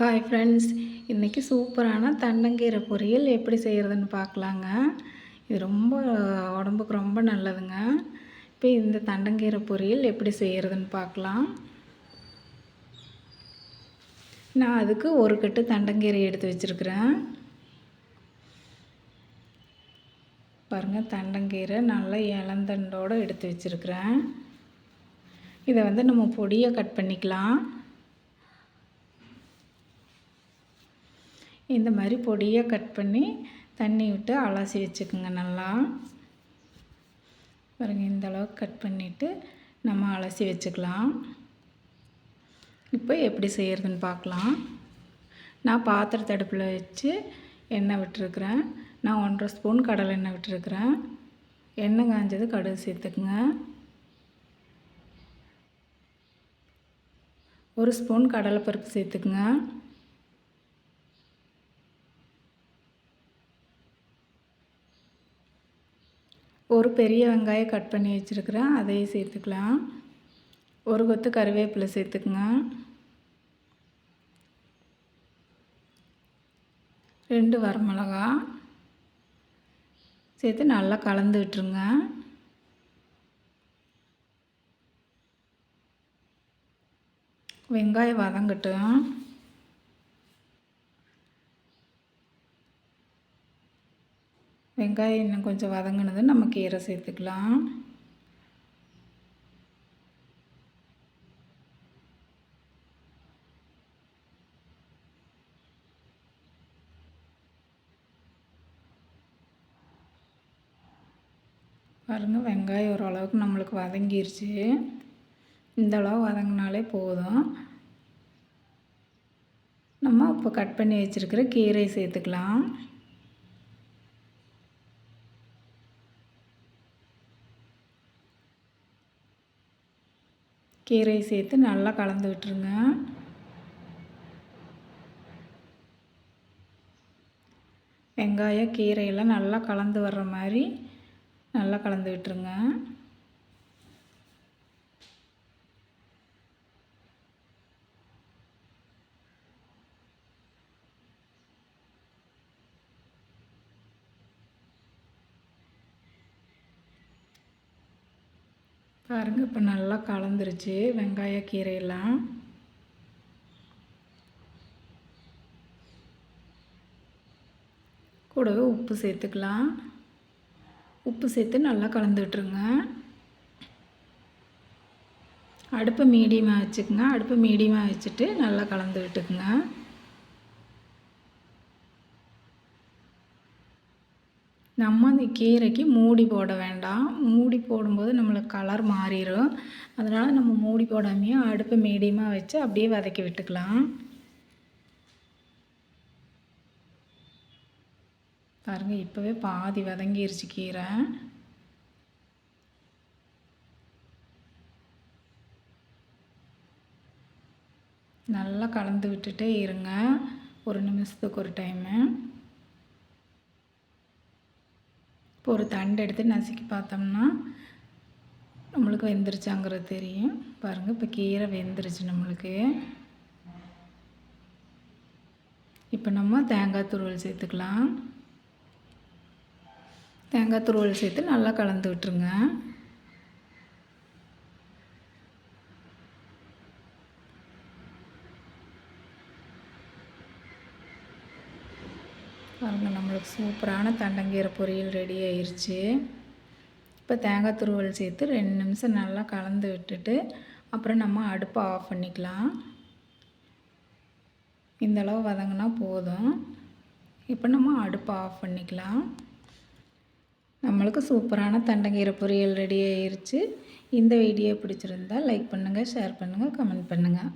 Hi friends இன்றைக்கி சூப்பரான தண்டங்கீரை பொரியல் எப்படி செய்கிறதுன்னு பார்க்கலாங்க. இது ரொம்ப உடம்புக்கு ரொம்ப நல்லதுங்க. இப்போ இந்த தண்டங்கீரை பொரியல் எப்படி செய்கிறதுன்னு பார்க்கலாம். நான் அதுக்கு ஒரு கட்டு தண்டங்கீரை எடுத்து வச்சுருக்கிறேன். பாருங்கள் தண்டங்கீரை நல்லா இளந்தண்டோடு எடுத்து வச்சுருக்கிறேன். இதை வந்து நம்ம பொடியை கட் பண்ணிக்கலாம். இந்த மாதிரி பொடியாக கட் பண்ணி தண்ணி விட்டு அலசி வச்சுக்கோங்க நல்லா. பாருங்கள் இந்த அளவுக்கு கட் பண்ணிவிட்டு நம்ம அலசி வச்சுக்கலாம். இப்போ எப்படி செய்கிறதுன்னு பார்க்கலாம். நான் பாத்திரத்து அடுப்பில் வச்சு எண்ணெய் விட்டுருக்குறேன். நான் ஒன்றரை ஸ்பூன் கடலை எண்ணெய் விட்டுருக்குறேன். எண்ணெய் காஞ்சது கடுகு சேர்த்துக்குங்க. ஒரு ஸ்பூன் கடலைப்பருப்பு சேர்த்துக்குங்க. ஒரு பெரிய வெங்காயம் கட் பண்ணி வச்சுருக்கிறேன் அதையும் சேர்த்துக்கலாம். ஒரு கொத்து கருவேப்பிலை சேர்த்துக்குங்க. ரெண்டு வரமிளகா சேர்த்து நல்லா கலந்து விட்டுருங்க. வெங்காயம் வதங்கட்டும். வெங்காயம் இன்னும் கொஞ்சம் வதங்கினது நம்ம கீரை சேர்த்துக்கலாம். பாருங்கள் வெங்காயம் ஓரளவுக்கு நம்மளுக்கு வதங்கிருச்சு. இந்த அளவு வதங்கினாலே போதும். நம்ம இப்போ கட் பண்ணி வச்சுருக்கிற கீரை சேர்த்துக்கலாம். கீரையை சேர்த்து நல்லா கலந்து விட்டுருங்க. வெங்காயம் கீரையெல்லாம் நல்லா கலந்து வர்ற மாதிரி நல்லா கலந்து விட்டுருங்க. பாருங்கள் இப்போ நல்லா கலந்துருச்சு வெங்காய கீரையெல்லாம். கூடவே உப்பு சேர்த்துக்கலாம். உப்பு சேர்த்து நல்லா கலந்துட்டுருங்க. அடுப்பு அடுப்பை மீடியமாக வச்சுக்கோங்க. அடுப்பை மீடியமாக வச்சுட்டு நல்லா கலந்து விட்டுக்குங்க நம்ம அந்த கீரைக்கு மூடி போட வேண்டாம். மூடி போடும்போது நம்மளுக்கு கலர் மாறிடும் அதனால் நம்ம மூடி போடாமையே அடுப்பு மீடியமாக வச்சு அப்படியே வதக்கி விட்டுக்கலாம். பாருங்கள் இப்போவே பாதி வதங்கிருச்சு கீரை. நல்லா கலந்து விட்டுட்டே இருங்க. ஒரு நிமிஷத்துக்கு ஒரு டைமு இப்போ ஒரு தண்டு எடுத்து நசுக்கி பார்த்தோம்னா நம்மளுக்கு வெந்துருச்சாங்கிறது தெரியும். பாருங்கள் இப்போ கீரை வெந்துருச்சு நம்மளுக்கு. இப்போ நம்ம தேங்காய் துருவல் சேர்த்துக்கலாம். தேங்காய் துருவல் சேர்த்து நல்லா கலந்து விட்டுருங்க. பாருங்கள் நம்மளுக்கு சூப்பரான தண்டங்கீரை பொரியல் ரெடி ஆயிடுச்சு இப்போ தேங்காய் துருவல் சேர்த்து ரெண்டு நிமிஷம் நல்லா கலந்து விட்டுட்டு அப்புறம் நம்ம அடுப்பை ஆஃப் பண்ணிக்கலாம். இந்தளவு வதங்கினா போதும். இப்போ நம்ம அடுப்பை ஆஃப் பண்ணிக்கலாம். நம்மளுக்கு சூப்பரான தண்டங்கீரை பொரியல் ரெடி ஆயிடுச்சு இந்த வீடியோ பிடிச்சிருந்தால் லைக் பண்ணுங்கள் ஷேர் பண்ணுங்கள் கமெண்ட் பண்ணுங்கள்